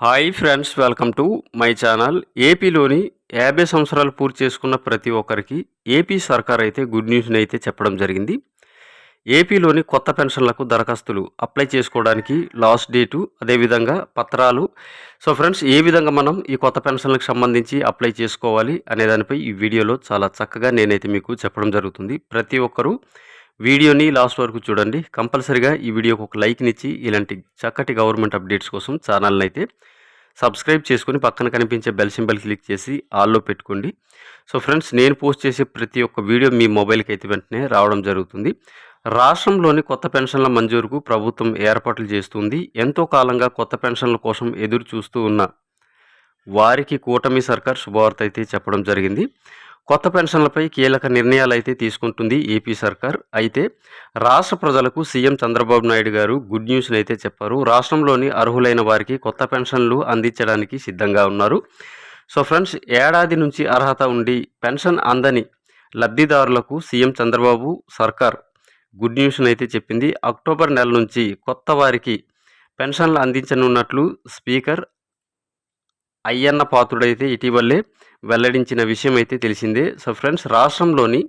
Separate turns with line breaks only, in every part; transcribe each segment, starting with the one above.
Hi friends welcome to my channel. ఏపీలోని యాభై సంవత్సరాలు పూర్తి చేసుకున్న ప్రతి ఒక్కరికి ఏపీ సర్కార్ అయితే గుడ్ న్యూస్ని అయితే చెప్పడం జరిగింది. ఏపీలోని కొత్త పెన్షన్లకు దరఖాస్తులు అప్లై చేసుకోవడానికి లాస్ట్ డేటు అదేవిధంగా పత్రాలు. సో ఫ్రెండ్స్ ఏ విధంగా మనం ఈ కొత్త పెన్షన్లకు సంబంధించి అప్లై చేసుకోవాలి అనే దానిపై ఈ వీడియోలో చాలా చక్కగా నేనైతే మీకు చెప్పడం జరుగుతుంది. ప్రతి ఒక్కరూ వీడియోని లాస్ట్ వరకు చూడండి. కంపల్సరిగా ఈ వీడియోకి ఒక లైక్నిచ్చి ఇలాంటి చక్కటి గవర్నమెంట్ అప్డేట్స్ కోసం ఛానల్ని అయితే సబ్స్క్రైబ్ చేసుకుని పక్కన కనిపించే బెల్ సింబల్ క్లిక్ చేసి ఆల్లో పెట్టుకోండి. సో ఫ్రెండ్స్ నేను పోస్ట్ చేసే ప్రతి ఒక్క వీడియో మీ మొబైల్కి అయితే వెంటనే రావడం జరుగుతుంది. రాష్ట్రంలోని కొత్త పెన్షన్ల మంజూరుకు ప్రభుత్వం ఏర్పాట్లు చేస్తుంది. ఎంతో కాలంగా కొత్త పెన్షన్ల కోసం ఎదురు చూస్తూ ఉన్న వారికి కూటమి సర్కార్ శుభవార్త అయితే చెప్పడం జరిగింది. కొత్త పెన్షన్లపై కీలక నిర్ణయాలు అయితే తీసుకుంటుంది ఏపీ సర్కార్. అయితే రాష్ట్ర ప్రజలకు సీఎం చంద్రబాబు నాయుడు గారు గుడ్ న్యూస్ని అయితే చెప్పారు. రాష్ట్రంలోని అర్హులైన వారికి కొత్త పెన్షన్లు అందించడానికి సిద్ధంగా ఉన్నారు. సో ఫ్రెండ్స్ ఏడాది నుంచి అర్హత ఉండి పెన్షన్ అందని లబ్ధిదారులకు సీఎం చంద్రబాబు సర్కార్ గుడ్ న్యూస్ని అయితే చెప్పింది. అక్టోబర్ నెల నుంచి కొత్త వారికి పెన్షన్లు అందించనున్నట్లు స్పీకర్ అయ్యన్న పాత్రుడైతే ఇటీవలే వెల్లడించిన విషయం అయితే తెలిసిందే. సో ఫ్రెండ్స్ రాష్ట్రంలోని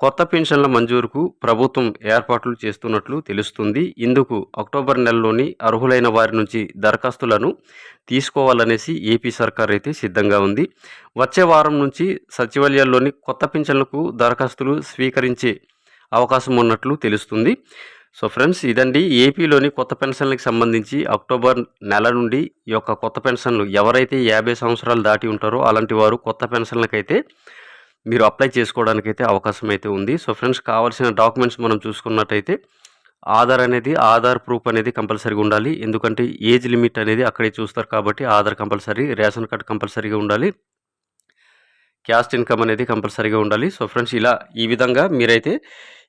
కొత్త పెన్షన్ల మంజూరుకు ప్రభుత్వం ఏర్పాట్లు చేస్తున్నట్లు తెలుస్తుంది. ఇందుకు అక్టోబర్ నెలలోని అర్హులైన వారి నుంచి దరఖాస్తులను తీసుకోవాలనేసి ఏపీ సర్కార్ అయితే సిద్ధంగా ఉంది. వచ్చే వారం నుంచి సచివాలయాల్లోని కొత్త పెన్షన్లకు దరఖాస్తులు స్వీకరించే అవకాశం ఉన్నట్లు తెలుస్తుంది. సో ఫ్రెండ్స్ ఇదండి ఏపీలోని కొత్త పెన్షన్లకు సంబంధించి అక్టోబర్ నెల నుండి ఈ యొక్క కొత్త పెన్షన్లు ఎవరైతే యాభై సంవత్సరాలు దాటి ఉంటారో అలాంటి వారు కొత్త పెన్షన్లకైతే మీరు అప్లై చేసుకోవడానికైతే అవకాశం అయితే ఉంది. సో ఫ్రెండ్స్ కావాల్సిన డాక్యుమెంట్స్ మనం చూసుకున్నట్టయితే ఆధార్ అనేది ఆధార్ ప్రూఫ్ అనేది కంపల్సరీగా ఉండాలి. ఎందుకంటే ఏజ్ లిమిట్ అనేది అక్కడే చూస్తారు కాబట్టి ఆధార్ కంపల్సరీ రేషన్ కార్డ్ కంపల్సరీగా ఉండాలి. క్యాస్ట్ ఇన్కమ్ అనేది కంపల్సరీగా ఉండాలి. సో ఫ్రెండ్స్ ఇలా ఈ విధంగా మీరైతే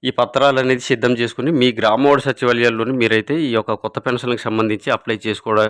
ఈ పత్రాలు అనేది సిద్ధం చేసుకుని మీ గ్రామోడ సచివాలయాల్లోని మీరైతే ఈ యొక్క కొత్త పెన్షన్లకు సంబంధించి అప్లై చేసుకోవడం